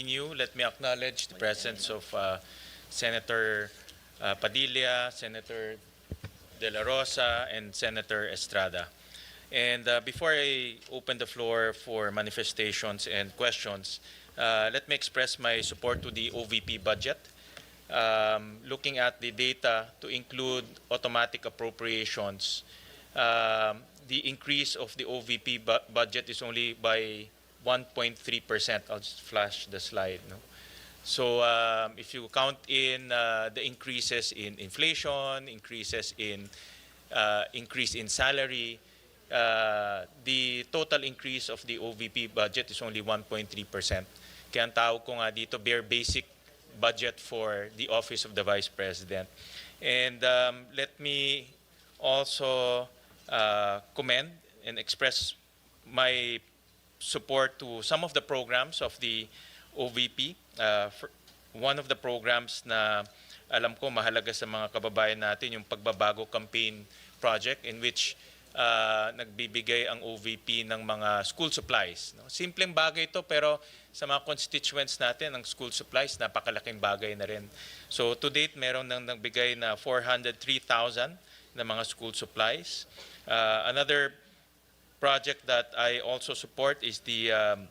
continue, let me acknowledge the presence of uh, Senator uh, Padilla, Senator De La Rosa, and Senator Estrada. And uh, before I open the floor for manifestations and questions, uh, let me express my support to the OVP budget. Um, looking at the data to include automatic appropriations, um, the increase of the OVP bu- budget is only by 1.3%. I'll just flash the slide. No? So um, if you count in uh, the increases in inflation, increases in uh, increase in salary, uh, the total increase of the OVP budget is only 1.3%. Kaya ang tawag ko nga dito, bare basic budget for the Office of the Vice President. And um, let me also uh, commend and express my support to some of the programs of the OVP. Uh, one of the programs na alam ko mahalaga sa mga kababayan natin yung pagbabago campaign project in which uh, nagbibigay ang OVP ng mga school supplies. No? Simpleng bagay ito pero sa mga constituents natin ang school supplies napakalaking bagay na rin. So to date meron nang nagbigay na 403,000 na mga school supplies. Uh, another project that I also support is the um,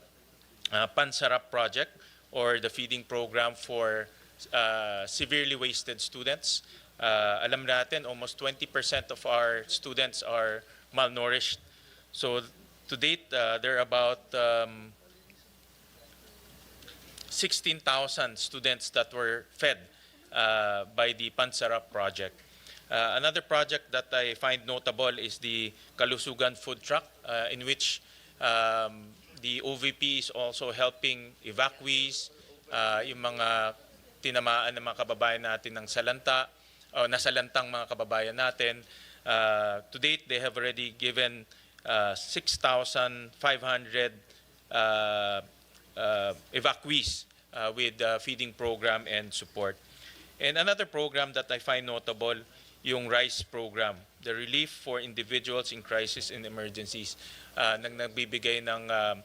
uh, Pansarap project or the feeding program for uh, severely wasted students. Uh, alam natin, almost 20% of our students are malnourished. So to date, uh, there are about um, 16,000 students that were fed uh, by the Pansarap project. Uh, another project that I find notable is the Kalusugan food truck, uh, in which um, the OVP is also helping evacuees, uh, yung mga tinamaan ng mga kababayan natin ng salanta, o nasalantang mga kababayan natin. Uh, to date, they have already given uh, 6,500 uh, uh, evacuees uh, with uh, feeding program and support. And another program that I find notable, yung RICE program, the Relief for Individuals in Crisis and Emergencies, uh, nang nagbibigay ng uh,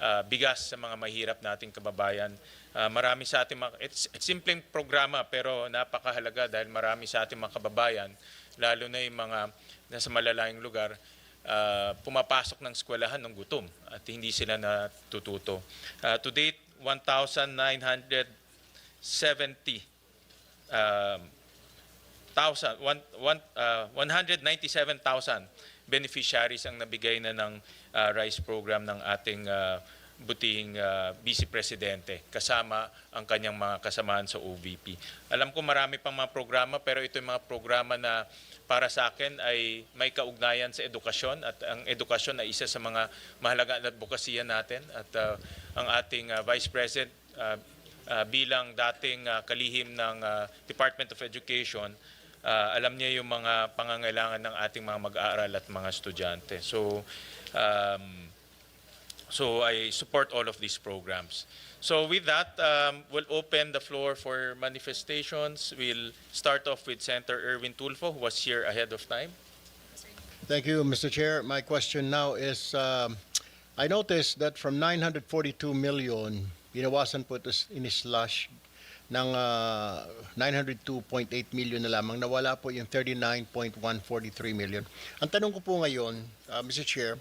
uh, bigas sa mga mahirap nating kababayan. Uh, marami sa ating it's, it's simpleng programa pero napakahalaga dahil marami sa ating mga kababayan, lalo na yung mga nasa malalayang lugar, uh, pumapasok ng eskwelahan ng gutom at hindi sila natututo. Uh, to date, 1,970 um, thousand, one, one, uh, 197,000 beneficiaries ang nabigay na ng uh, RICE program ng ating uh, butihing uh, Vice Presidente kasama ang kanyang mga kasamahan sa OVP. Alam ko marami pang mga programa pero ito yung mga programa na para sa akin ay may kaugnayan sa edukasyon at ang edukasyon ay isa sa mga mahalaga na advokasya natin at uh, ang ating uh, Vice President uh, uh, bilang dating uh, kalihim ng uh, Department of Education, uh, alam niya yung mga pangangailangan ng ating mga mag-aaral at mga estudyante. So, um, so I support all of these programs. So with that, um, we'll open the floor for manifestations. We'll start off with Senator Erwin Tulfo, who was here ahead of time. Thank you, Mr. Chair. My question now is, um, I noticed that from 942 million, binawasan po ito in-slash ng uh, 902.8 million na lamang, nawala po yung 39.143 million. Ang tanong ko po ngayon, uh, Mr. Chair,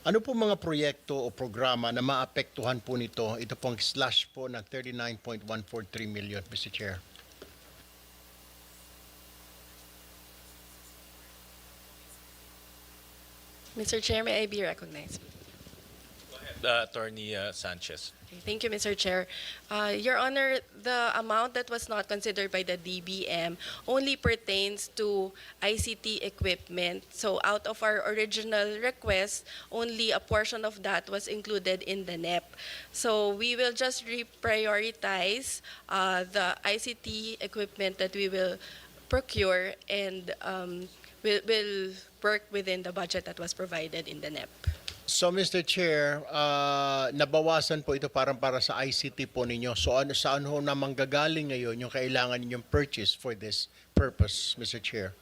ano po mga proyekto o programa na maapektuhan po nito, ito pong slash po ng 39.143 million, Mr. Chair? Mr. Chair, may I be recognized? Uh, Attorney uh, Sanchez. Thank you, Mr. Chair. Uh, Your Honor, the amount that was not considered by the DBM only pertains to ICT equipment. So out of our original request, only a portion of that was included in the NEP. So we will just reprioritize uh, the ICT equipment that we will procure and um, will will work within the budget that was provided in the NEP. So Mr. Chair, uh, nabawasan po ito parang para sa ICT po ninyo. So ano, saan ho na manggagaling ngayon yung kailangan ninyong purchase for this purpose, Mr. Chair?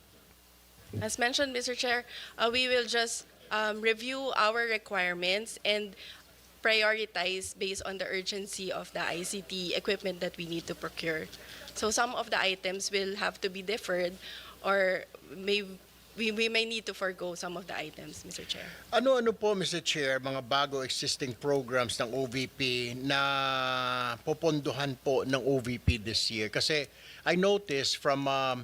As mentioned, Mr. Chair, uh, we will just um, review our requirements and prioritize based on the urgency of the ICT equipment that we need to procure. So some of the items will have to be deferred or may, we, we may need to forego some of the items, Mr. Chair. Ano-ano po, Mr. Chair, mga bago existing programs ng OVP na popondohan po ng OVP this year? Kasi I noticed from um,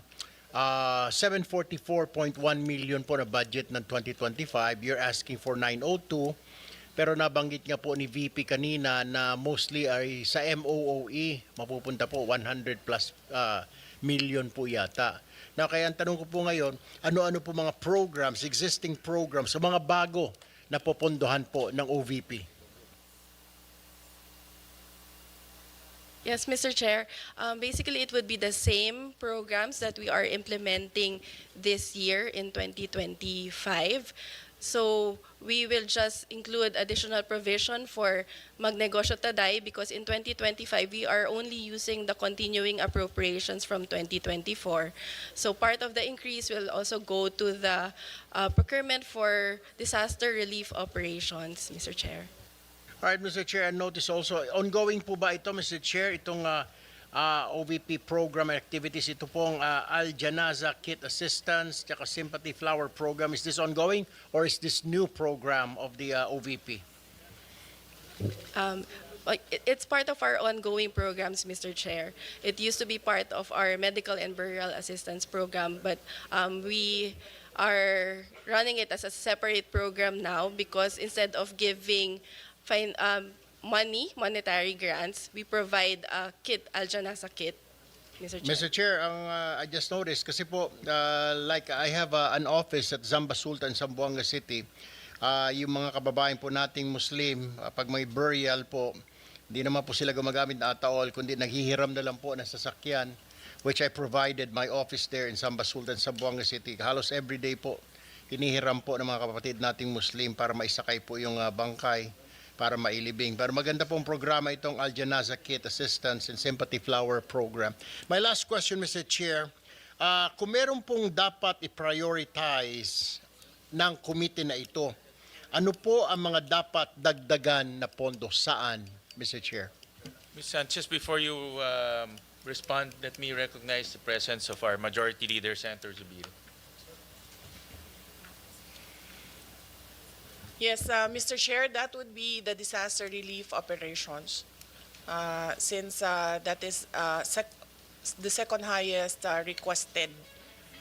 uh, 744.1 million po na budget ng 2025, you're asking for 902. Pero nabanggit nga po ni VP kanina na mostly ay sa MOOE, mapupunta po 100 plus uh, million po yata. Na kaya ang tanong ko po ngayon, ano-ano po mga programs, existing programs, o mga bago na popondohan po ng OVP? Yes, Mr. Chair. Um, basically, it would be the same programs that we are implementing this year in 2025. So we will just include additional provision for Magnegosyo Taday because in 2025 we are only using the continuing appropriations from 2024. So part of the increase will also go to the uh, procurement for disaster relief operations, Mr. Chair. All right, Mr. Chair, notice also, ongoing po ba ito, Mr. Chair, itong uh, uh, OVP program activities, ito pong uh, Al Janaza Kit Assistance, tsaka Sympathy Flower Program, is this ongoing or is this new program of the uh, OVP? Um, it's part of our ongoing programs, Mr. Chair. It used to be part of our medical and burial assistance program, but um, we are running it as a separate program now because instead of giving fin- um, money, monetary grants, we provide a kit, Aljanasa kit, Mr. Chair. Mr. Chair, ang uh, I just noticed kasi po uh, like I have uh, an office at Zamba Sultan, Zamboanga City. Uh, yung mga kababayan po nating Muslim, uh, pag may burial po, hindi naman po sila gumagamit na ataol, kundi naghihiram na lang po ng sasakyan, which I provided my office there in Zamba Sultan, Zamboanga City. Halos everyday po, hinihiram po ng mga kapatid nating Muslim para maisakay po yung uh, bangkay para mailibing. Pero maganda pong programa itong Al Janaza Kit Assistance and Sympathy Flower Program. My last question, Mr. Chair, ah, kung meron pong dapat i-prioritize ng committee na ito, ano po ang mga dapat dagdagan na pondo? Saan, Mr. Chair? Ms. Sanchez, before you um, respond, let me recognize the presence of our Majority Leader, Senator Zubiri. Yes, uh, Mr. Chair, that would be the disaster relief operations. Uh, Since uh, that is uh, sec- the second highest uh, requested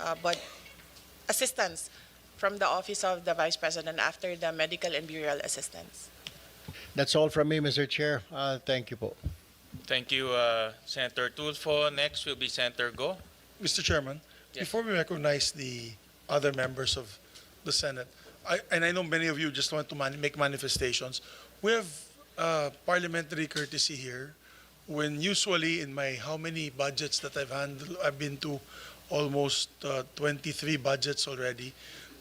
uh, but assistance from the Office of the Vice President after the medical and burial assistance. That's all from me, Mr. Chair. Uh, thank you po. Thank you, uh, Senator Tulfo. Next will be Senator Go. Mr. Chairman, Yes. before we recognize the other members of the Senate, I, and I know many of you just want to man, make manifestations, we have uh, parliamentary courtesy here when usually in my how many budgets that I've handled, I've been to almost uh, 23 budgets already.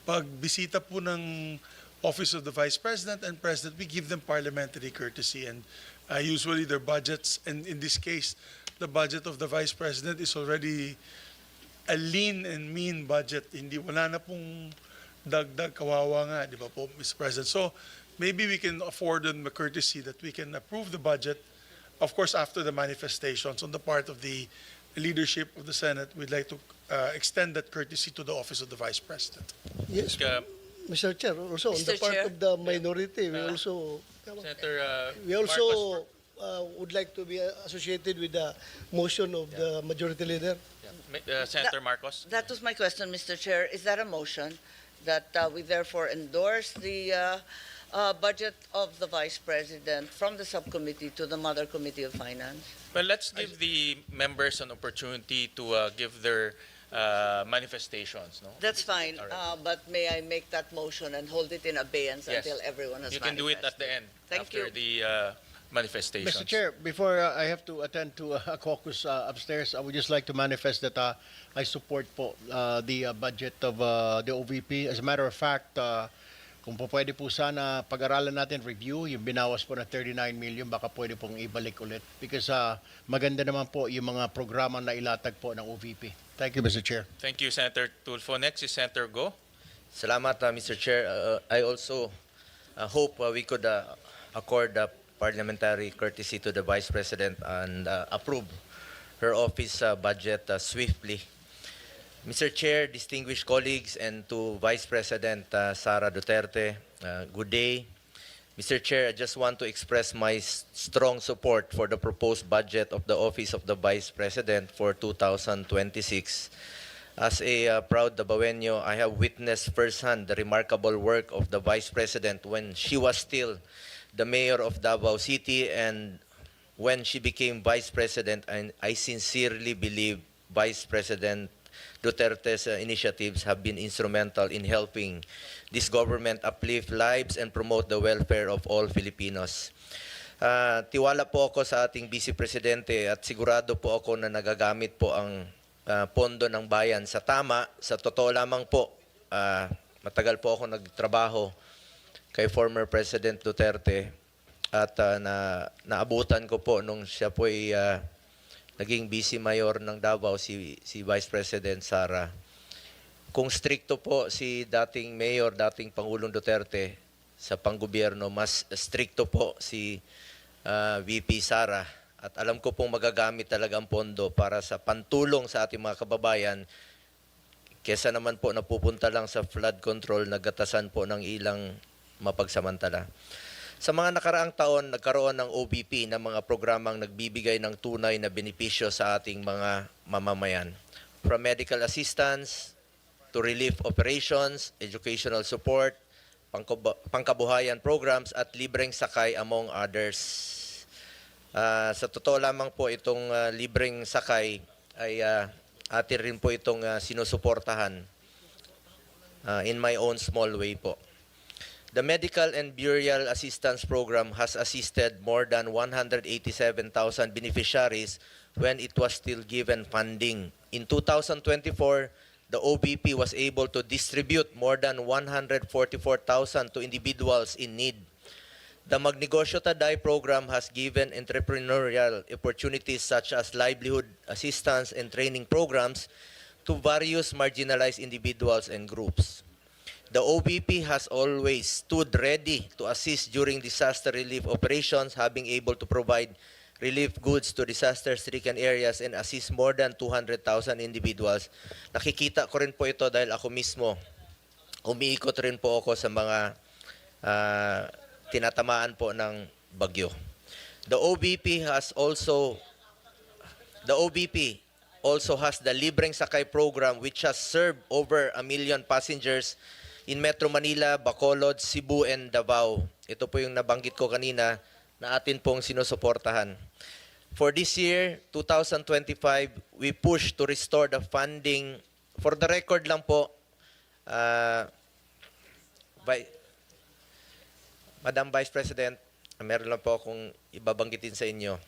Pag bisita po ng Office of the Vice President and President, we give them parliamentary courtesy and uh, usually their budgets, and in this case, the budget of the Vice President is already a lean and mean budget. Hindi, wala na pong dagdag kawawa nga, di ba po, Mr. President? So, maybe we can afford them the courtesy that we can approve the budget. Of course, after the manifestations on the part of the leadership of the Senate, we'd like to uh, extend that courtesy to the office of the Vice President. Yes, Uh, Mr. Chair, also on the Mr. part Chair. of the minority, we Uh, also, Senator uh, we Marcos. also uh, would like to be associated with the motion of the majority leader. Uh, Senator Marcos. That was my question, Mr. Chair. Is that a motion that uh, we therefore endorse the uh, uh, budget of the Vice President from the subcommittee to the Mother Committee of Finance? Well, let's give the members an opportunity to uh, give their uh, manifestations. No, That's fine, right. uh, but may I make that motion and hold it in abeyance Yes. until everyone has you can do it at the end Thank after you. the uh, manifestations. Mr. Chair, before uh, I have to attend to uh, a caucus uh, upstairs, I would just like to manifest that uh, I support po uh, the uh, budget of uh, the OVP. As a matter of fact, uh, kung po pwede po sana pag-aralan natin, review, yung binawas po na 39 million, baka pwede pong ibalik ulit. Because uh, maganda naman po yung mga programa na ilatag po ng OVP. Thank you, Mr. Chair. Thank you, Senator Tulfo. Next is Senator Go. Salamat, uh, Mr. Chair. Uh, I also uh, hope uh, we could uh, accord uh, parliamentary courtesy to the Vice President and uh, approve her office uh, budget uh, swiftly. Mr. Chair, distinguished colleagues, and to Vice President uh, Sara Duterte, uh, good day. Mr. Chair, I just want to express my strong support for the proposed budget of the Office of the Vice President for 2026. As a uh, proud Dabawenyo, I have witnessed firsthand the remarkable work of the Vice President when she was still the mayor of Davao City and when she became Vice President, and I sincerely believe Vice President Duterte's uh, initiatives have been instrumental in helping this government uplift lives and promote the welfare of all Filipinos. Ah, tiwala po ako sa ating Vice Presidente at sigurado po ako na nagagamit po ang ah, pondo ng bayan sa tama. Sa totoo lamang po, ah, matagal po ako nagtrabaho kay former President Duterte at ah, na naabutan ko po nung siya po ay ah, naging vice mayor ng Davao si si Vice President Sara. Kung stricto po si dating mayor, dating Pangulong Duterte sa panggobyerno, mas stricto po si ah, VP Sara. At alam ko pong magagamit talaga ang pondo para sa pantulong sa ating mga kababayan kesa naman po napupunta lang sa flood control, nagatasan po ng ilang mapagsamantala. Sa mga nakaraang taon, nagkaroon ng OBP na mga programang nagbibigay ng tunay na benepisyo sa ating mga mamamayan. From medical assistance to relief operations, educational support, pangkab- pangkabuhayan programs at libreng sakay among others. Ah, sa totoo lamang po itong ah, libreng sakay ay uh, atin rin po itong ah, sinusuportahan ah, in my own small way po. The Medical and Burial Assistance Program has assisted more than 187,000 beneficiaries when it was still given funding. In 2024, the OBP was able to distribute more than 144,000 to individuals in need. The Magnegosyo Taday program has given entrepreneurial opportunities such as livelihood assistance and training programs to various marginalized individuals and groups. The OBP has always stood ready to assist during disaster relief operations, having able to provide relief goods to disaster-stricken areas and assist more than 200,000 individuals. Nakikita ko rin po ito dahil ako mismo, umiikot rin po ako sa mga ah, tinatamaan po ng bagyo. The OBP has also the OBP also has the Libreng Sakay program which has served over a million passengers in Metro Manila, Bacolod, Cebu, and Davao. Ito po yung nabanggit ko kanina na atin pong sinusuportahan. For this year, 2025, we push to restore the funding. For the record lang po, ah, Vi- Madam Vice President, meron lang po akong ibabanggitin sa inyo.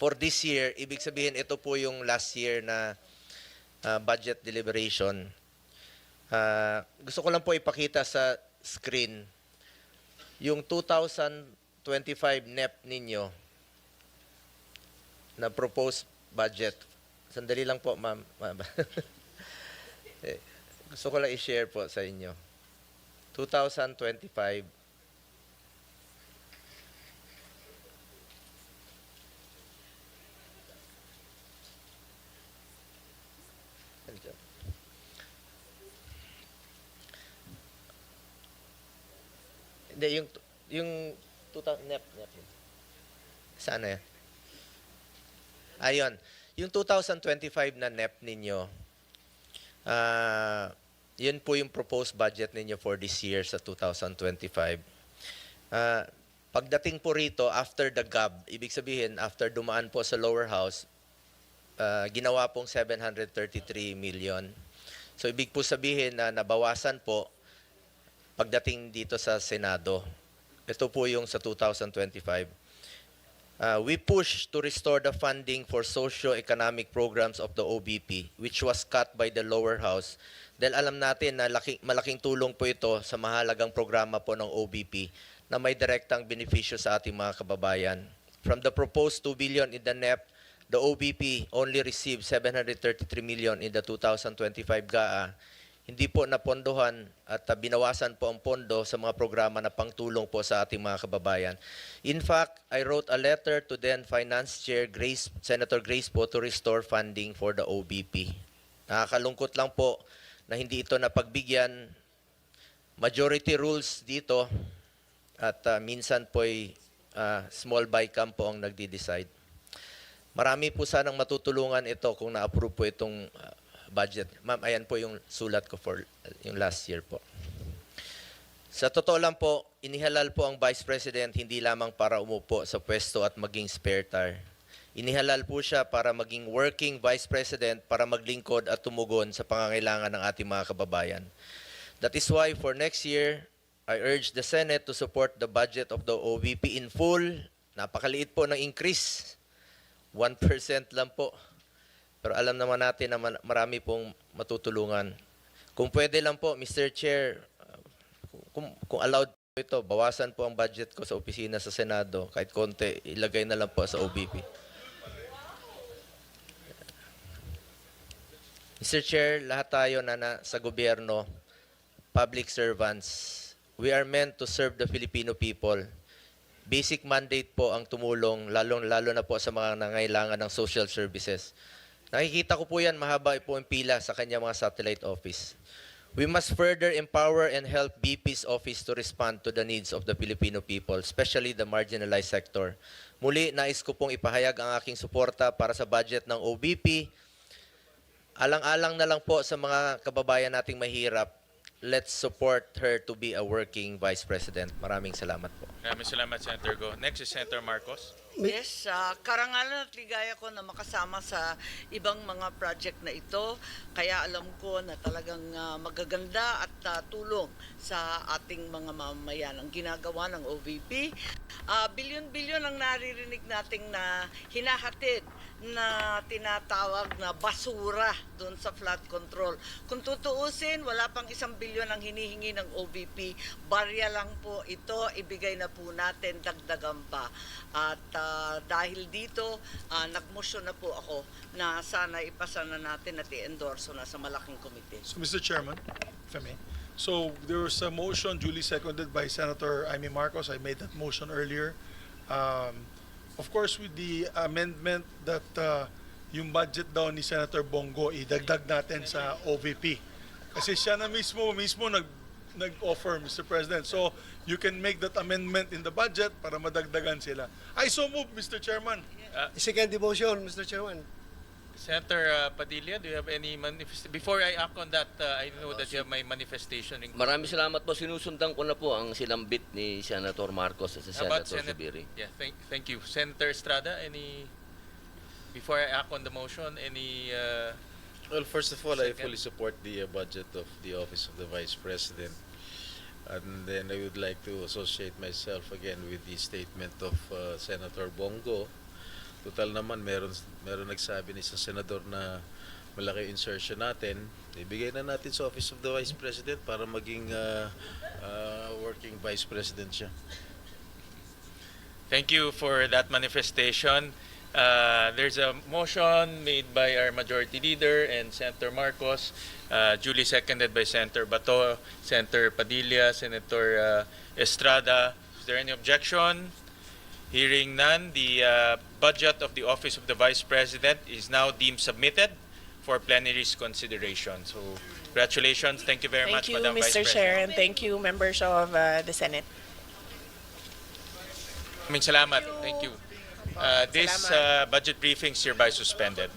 For this year, ibig sabihin ito po yung last year na ah, budget deliberation. Ah, gusto ko lang po ipakita sa screen yung 2025 NEP ninyo na proposed budget. Sandali lang po, ma'am. ma'am. Eh, gusto ko lang i-share po sa inyo. 2025 Hindi, yung, yung 2000, NEP, NEP. Saan yan? Ayun. Yung 2025 na NEP ninyo, ah, yun po yung proposed budget ninyo for this year sa 2025. Ah, pagdating po rito, after the GAB, ibig sabihin, after dumaan po sa lower house, ah, ginawa pong 733 million. So ibig po sabihin na nabawasan po pagdating dito sa Senado. Ito po yung sa 2025. Uh, we push to restore the funding for socio-economic programs of the OBP, which was cut by the lower house. Dahil alam natin na laki, malaking tulong po ito sa mahalagang programa po ng OBP na may direktang benepisyo sa ating mga kababayan. From the proposed 2 billion in the NEP, the OBP only received 733 million in the 2025 GAA. Hindi po napondohan at uh, binawasan po ang pondo sa mga programa na pangtulong po sa ating mga kababayan. In fact, I wrote a letter to then Finance Chair Grace, Senator Grace po to restore funding for the OBP. Nakakalungkot lang po na hindi ito napagbigyan. Majority rules dito at uh, minsan po ay uh, small bycam po ang nagdi-decide. Marami po sanang matutulungan ito kung na-approve po itong uh, budget. Ma'am, ayan po yung sulat ko for uh, yung last year po. Sa totoo lang po, inihalal po ang Vice President hindi lamang para umupo sa pwesto at maging spare tire. Inihalal po siya para maging working Vice President para maglingkod at tumugon sa pangangailangan ng ating mga kababayan. That is why for next year, I urge the Senate to support the budget of the OVP in full. Napakaliit po ng increase. 1% lang po. Pero alam naman natin na marami pong matutulungan. Kung pwede lang po, Mr. Chair, uh, kung, kung allowed po ito, bawasan po ang budget ko sa opisina sa Senado. Kahit konti, ilagay na lang po sa OBP. Mr. Chair, lahat tayo na, na sa gobyerno, public servants, we are meant to serve the Filipino people. Basic mandate po ang tumulong, lalong-lalo na po sa mga nangailangan ng social services. Nakikita ko po yan, mahaba po ang pila sa kanya mga satellite office. We must further empower and help BP's office to respond to the needs of the Filipino people, especially the marginalized sector. Muli, nais ko pong ipahayag ang aking suporta para sa budget ng OBP. Alang-alang na lang po sa mga kababayan nating mahirap, let's support her to be a working vice president. Maraming salamat po. Maraming salamat, Senator Go. Next is Senator Marcos. Yes, ah, karangalan at ligaya ko na makasama sa ibang mga project na ito. Kaya alam ko na talagang ah, magaganda at ah, tulong sa ating mga mamamayan ang ginagawa ng OVP. Ah, bilyon-bilyon ang naririnig nating na hinahatid na tinatawag na basura doon sa flood control. Kung tutuusin, wala pang isang bilyon ang hinihingi ng OVP. Barya lang po ito, ibigay na po natin, dagdagan pa. At ah, dahil dito, ah, nagmosyon na po ako na sana ipasa na natin at i-endorso na sa malaking komite. So, Mr. Chairman, if I may. So, there was a motion duly seconded by Senator Amy Marcos. I made that motion earlier. Um, of course, with the amendment that uh, yung budget daw ni Senator Bongo, idagdag natin sa OVP. Kasi siya na mismo, mismo nag, nag-offer, Mr. President. So, you can make that amendment in the budget para madagdagan sila. I so move, Mr. Chairman. Second the motion, Mr. Chairman. Senator uh, Padilla, do you have any manifest Before I act on that, uh, I know that you have my manifestation. In- Maraming salamat po. Sinusundan ko na po ang sinambit ni Senator Marcos at si about Senator Senat- Subiri. Yeah, thank, thank you. Senator Estrada, any, before I act on the motion, any, uh, Well, first of all, I Second. fully support the uh, budget of the Office of the Vice President. And then I would like to associate myself again with the statement of uh, Senator Bongo. Total naman, meron, meron nagsabi ni sa senador na malaki insertion natin. Ibigay na natin sa Office of the Vice President para maging uh, uh, working Vice President siya. Thank you for that manifestation. Uh, there's a motion made by our majority leader and Senator Marcos, uh, duly seconded by Senator Bato, Senator Padilla, Senator uh, Estrada. Is there any objection? Hearing none, the uh, budget of the Office of the Vice President is now deemed submitted for plenary's consideration. So, congratulations. Thank you very Thank much, you, Madam Vice Mr. President. Chair, and thank you, members of uh, the Senate. Maraming salamat. Thank you. Uh, this uh, budget briefing is hereby suspended.